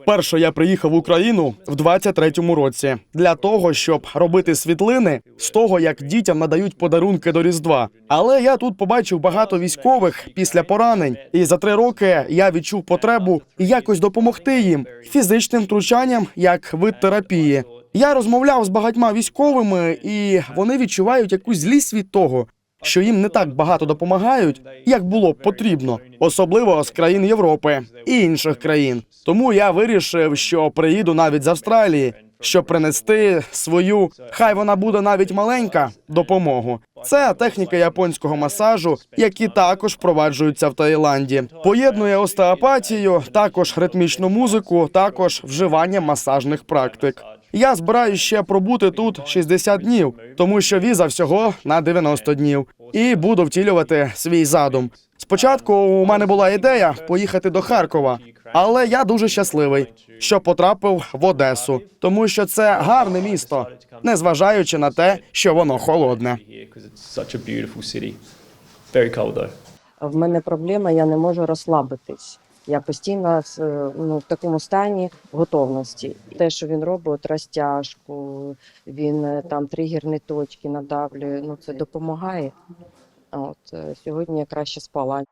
Вперше я приїхав в Україну в 23-му році для того, щоб робити світлини з того, як дітям надають подарунки до Різдва. Але я тут побачив багато військових після поранень, і за три роки я відчув потребу якось допомогти їм фізичним втручанням як вид терапії. Я розмовляв з багатьма військовими, і вони відчувають якусь злість від того, що їм не так багато допомагають, як було б потрібно, особливо з країн Європи і інших країн. Тому я вирішив, що приїду навіть з Австралії, щоб принести свою, хай вона буде навіть маленька, допомогу. Це техніка японського масажу, які також впроваджуються в Таїланді. Поєднує остеопатію, також ритмічну музику, також вживання масажних практик. Я збираюсь ще пробути тут 60 днів, тому що віза всього на 90 днів, і буду втілювати свій задум. Спочатку у мене була ідея поїхати до Харкова, але я дуже щасливий, що потрапив в Одесу, тому що це гарне місто, незважаючи на те, що воно холодне. В мене проблема, я не можу розслабитись. Я постійно е, ну, в такому стані готовності. Те, що він робить, розтяжку, він е, там тригерні точки надавлює, ну це допомагає. От е, сьогодні я краще спала.